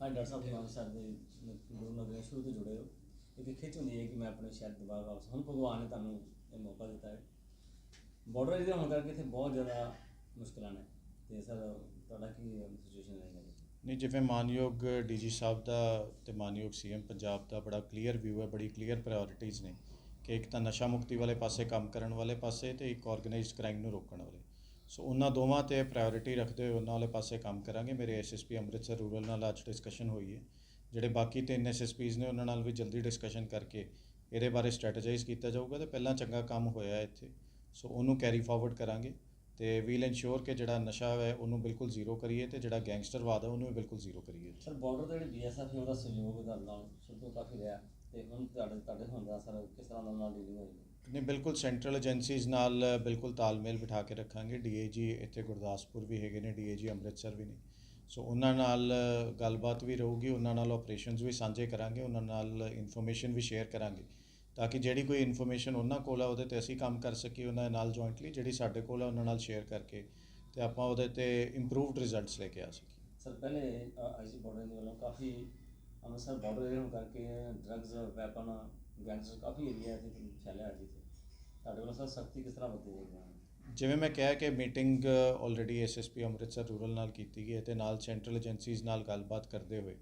ਹਾਂ ਡਾਕਟਰ ਸਾਹਿਬ ਮਾਨ ਸਾਹਿਬ ਦੇ ਗੁਰੂ ਨਗਰ ਸ਼ੁਰੂ ਤੋਂ ਜੁੜੇ ਹੋ। ਇੱਕ ਖਿੱਚ ਹੁੰਦੀ ਹੈ ਕਿ ਮੈਂ ਆਪਣੇ ਸ਼ਹਿਰ ਦੁਬਾਰਾ ਵਾਪਸ, ਹੁਣ ਭਗਵਾਨ ਨੇ ਤੁਹਾਨੂੰ ਇਹ ਮੌਕਾ ਦਿੱਤਾ ਹੈ। ਬਾਰਡਰ ਏਰੀਆ ਹੋਣ ਕਰਕੇ ਇੱਥੇ ਬਹੁਤ ਜ਼ਿਆਦਾ ਮੁਸ਼ਕਲਾਂ ਨੇ। ਤੇ ਸਰ, ਤੁਹਾਡਾ ਕੀ ਸਿਚੁਏਸ਼ਨ ਰਹੇਗਾ ਨਹੀਂ, ਜਿਵੇਂ ਮਾਨਯੋਗ ਡੀਜੀ ਸਾਹਿਬ ਦਾ ਤੇ ਮਾਨਯੋਗ ਸੀਐਮ ਪੰਜਾਬ ਦਾ ਬੜਾ ਕਲੀਅਰ ਵਿਊ ਹੈ, ਬੜੀ ਕਲੀਅਰ ਪ੍ਰਾਇੋਰਟੀਜ਼ ਨੇ ਕਿ ਇੱਕ ਤਾਂ ਨਸ਼ਾ ਮੁਕਤੀ ਵਾਲੇ ਪਾਸੇ, ਕੰਮ ਕਰਨ ਵਾਲੇ ਪਾਸੇ ਤੇ ਇੱਕ ਆਰਗੇਨਾਈਜ਼ਡ ਕ੍ਰਾਈਮ ਨੂੰ ਰੋਕਣ ਵਾਲੇ। ਸੋ ਉਹਨਾਂ ਦੋਵਾਂ ਤੇ ਪ੍ਰਾਇੋਰਟੀ ਰੱਖਦੇ ਹੋਏ ਉਹਨਾਂ ਵਾਲੇ ਪਾਸੇ ਕੰਮ ਕਰਾਂਗੇ। ਮੇਰੇ ਐਸਐਸਪੀ ਅੰਮ੍ਰਿਤਸਰ ਰੂਰਲ ਨਾਲ ਅੱਜ ਡਿਸਕਸ਼ਨ ਹੋਈ ਹੈ। ਜਿਹੜੇ ਬਾਕੀ ਤਿੰਨ ਐਸਐਸਪੀਜ਼ ਨੇ ਉਹਨਾਂ ਨਾਲ ਵੀ ਜਲਦੀ ਡਿਸਕਸ਼ਨ ਕਰਕੇ ਇਹਦੇ ਬਾਰੇ ਸਟ੍ਰੈਟੇਜਾਈਜ਼ ਕੀਤਾ ਜਾਊਗਾ ਤੇ ਪਹਿਲਾਂ ਚੰਗਾ ਕੰਮ ਹੋਇਆ ਇੱਥੇ। ਸੋ ਉਹਨੂੰ ਕੈਰੀ ਫਾਰਵਰਡ ਕਰਾਂਗੇ ਤੇ ਵੀਲ ਇਨਸ਼ੋਰ ਕਿ ਜਿਹੜਾ ਨਸ਼ਾ ਹੈ ਉਹਨੂੰ ਬਿਲਕੁਲ ਜ਼ੀਰੋ ਕਰੀਏ ਤੇ ਜਿਹੜਾ ਗੈਂਗਸਟਰਵਾਦ ਹੈ ਉਹਨੂੰ ਵੀ ਬਿਲਕੁਲ ਜ਼ੀਰੋ ਕਰੀਏ। ਸਰ ਬਾਰਡਰ ਤੇ ਜਿਹੜੀ ਬੀਐਸਐਫ ਹੈ ਉਹਦਾ ਸਹਿਯੋਗ ਤੁਹਾਡੇ ਨਾਲ ਸ਼ੁਰੂ ਤੋਂ ਕਾਫੀ ਰਿਹਾ ਤੇ ਹੁਣ ਤੁਹਾਡੇ ਤੁਹਾਡੇ ਹੁੰਦਾ ਸਰ ਕਿਸ ਤਰ੍ਹਾਂ ਦਾ ਨਾਲ ਡੀਲਿੰਗ ਹੋਏਗੀ ਨਹੀਂ, ਬਿਲਕੁਲ ਸੈਂਟਰਲ ਏਜੰਸੀਜ਼ ਨਾਲ ਬਿਲਕੁਲ ਤਾਲਮੇਲ ਬਿਠਾ ਕੇ ਰੱਖਾਂਗੇ। ਡੀਏਜੀ ਇੱਥੇ ਗੁਰਦਾਸਪੁਰ ਵੀ ਹੈਗੇ ਨੇ ਡੀਏਜੀ ਅੰਮ੍ਰਿਤਸਰ ਵੀ ਨੇ। ਸੋ ਉਹਨਾਂ ਨਾਲ ਗੱਲਬਾਤ ਵੀ ਰਹੂਗੀ, ਉਹਨਾਂ ਨਾਲ ਆਪਰੇਸ਼ਨਸ ਵੀ ਸਾਂਝੇ ਕਰਾਂਗੇ, ਉਹਨਾਂ ਨਾਲ ਇਨਫੋਰਮੇਸ਼ਨ ਵੀ ਸ਼ੇਅਰ ਕਰਾਂਗੇ। ਤਾਂ ਕਿ ਜਿਹੜੀ ਕੋਈ ਇਨਫੋਰਮੇਸ਼ਨ ਉਹਨਾਂ ਕੋਲ ਆ, ਉਹਦੇ ਤੇ ਅਸੀਂ ਕੰਮ ਕਰ ਸਕੀਏ, ਉਹਨਾਂ ਨਾਲ ਜੁਆਇੰਟਲੀ ਜਿਹੜੀ ਸਾਡੇ ਕੋਲ ਆ, ਉਹਨਾਂ ਨਾਲ ਸ਼ੇਅਰ ਕਰਕੇ ਤੇ ਆਪਾਂ ਉਹਦੇ ਤੇ ਇੰਪਰੂਵਡ ਰਿਜ਼ਲਟਸ ਲੈ ਕੇ ਆ ਸਕੀਏ। ਸਰ ਪਹਿਲੇ ਆਈਸੀ ਬਾਰਡਰ ਦੇ ਵੱਲੋਂ ਕਾਫੀ ਅੰਮ੍ਰਿਤਸਰ ਬਾਰਡਰ ਏਰੀਆ ਕਰਕੇ ਡਰੱਗਸ ਵੈਪਨ ਗੈਂਗਸਟਰ ਕਾਫੀ ਏਰੀਆ ਇੱਥੇ ਫੈਲਿਆ ਜੀ ਇੱਥੇ। ਤੁਹਾਡੇ ਵੱਲੋਂ ਸਰ ਸਖਤੀ ਕਿਸ ਤਰ੍ਹਾਂ ਵਰਤੀ ਜਾਏਗੀ ਜਿਵੇਂ ਮੈਂ ਕਿਹਾ ਕਿ meeting already SSP Amritsar rural ਨਾਲ ਕੀਤੀ ਗਈ ਹੈ ਤੇ ਨਾਲ ਸੈਂਟਰਲ ਏਜੰਸੀਜ਼ ਨਾਲ ਗੱਲਬਾਤ ਕਰਦੇ ਹੋਏ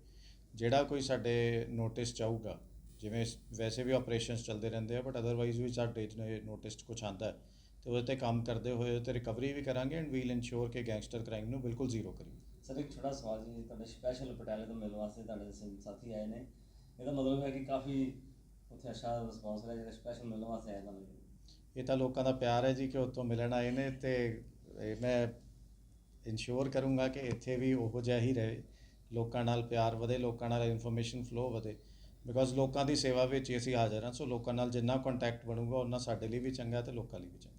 ਜਿਹੜਾ ਕੋਈ ਸਾਡੇ ਨੋਟਿਸ ਚਾਹੂਗਾ ਜਿਵੇਂ ਵੈਸੇ ਵੀ ਆਪਰੇਸ਼ਨਸ ਚੱਲਦੇ ਰਹਿੰਦੇ ਆ ਬਟ ਅਦਰਵਾਈਜ਼ ਵੀ ਸਾਡੇ ਨੋਟਿਸ ਕੁਝ ਆਂਦਾ ਹੈ ਤੇ ਉਹਦੇ ਤੇ ਕੰਮ ਕਰਦੇ ਹੋਏ ਤੇ ਰਿਕਵਰੀ ਵੀ ਕਰਾਂਗੇ ਐਂਡ ਵੀਲ ਇਨਸ਼ੋਰ ਕਿ ਗੈਂਗਸਟਰ ਕ੍ਰਾਈਮ ਨੂੰ ਬਿਲਕੁਲ ਜ਼ੀਰੋ ਕਰੀਏ। ਸਰ ਇੱਕ ਛੋਟਾ ਸਵਾਲ ਜੀ ਤੁਹਾਡੇ ਸਪੈਸ਼ਲ ਪਟਿਆਲੇ ਤੋਂ ਮਿਲਣ ਵਾਸਤੇ ਤੁਹਾਡੇ ਸਾਥੀ ਆਏ ਨੇ। ਇਹਦਾ ਮਤਲਬ ਹੈ ਕਿ ਕਾਫੀ ਉੱਥੇ ਅੱਛਾ ਰਿਸਪੌਂਸ ਰਿਹਾ ਜਿਹੜੇ ਸਪੈਸ਼ਲ ਮਿਲਣ ਵਾਸਤੇ ਆਏ ਤੁਹਾਨੂੰ ਇਹ ਤਾਂ ਲੋਕਾਂ ਦਾ ਪਿਆਰ ਹੈ ਜੀ ਕਿ ਉੱਥੋਂ ਮਿਲਣ ਆਏ ਨੇ ਤੇ ਮੈਂ ਇਨਸ਼ੋਰ ਕਰੂੰਗਾ ਕਿ ਇੱਥੇ ਵੀ ਉਹੋ ਜਿਹਾ ਹੀ ਰਹੇ, ਲੋਕਾਂ ਨਾਲ ਪਿਆਰ ਵਧੇ, ਲੋਕਾਂ ਨਾਲ ਇਨਫੋਰਮੇਸ਼ਨ ਫਲੋ ਵਧੇ। ਬਿਕਾਜ਼ ਲੋਕਾਂ ਦੀ ਸੇਵਾ ਵਿੱਚ ਹੀ ਅਸੀਂ ਹਾਜ਼ਰ ਹਾਂ ਸੋ ਲੋਕਾਂ ਨਾਲ ਜਿੰਨਾ ਕੰਟੈਕਟ ਬਣੂਗਾ, ਉਹਨਾਂ ਸਾਡੇ ਲਈ ਵੀ ਚੰਗਾ ਤੇ ਲੋਕਾਂ ਲਈ ਵੀ ਚੰਗਾ।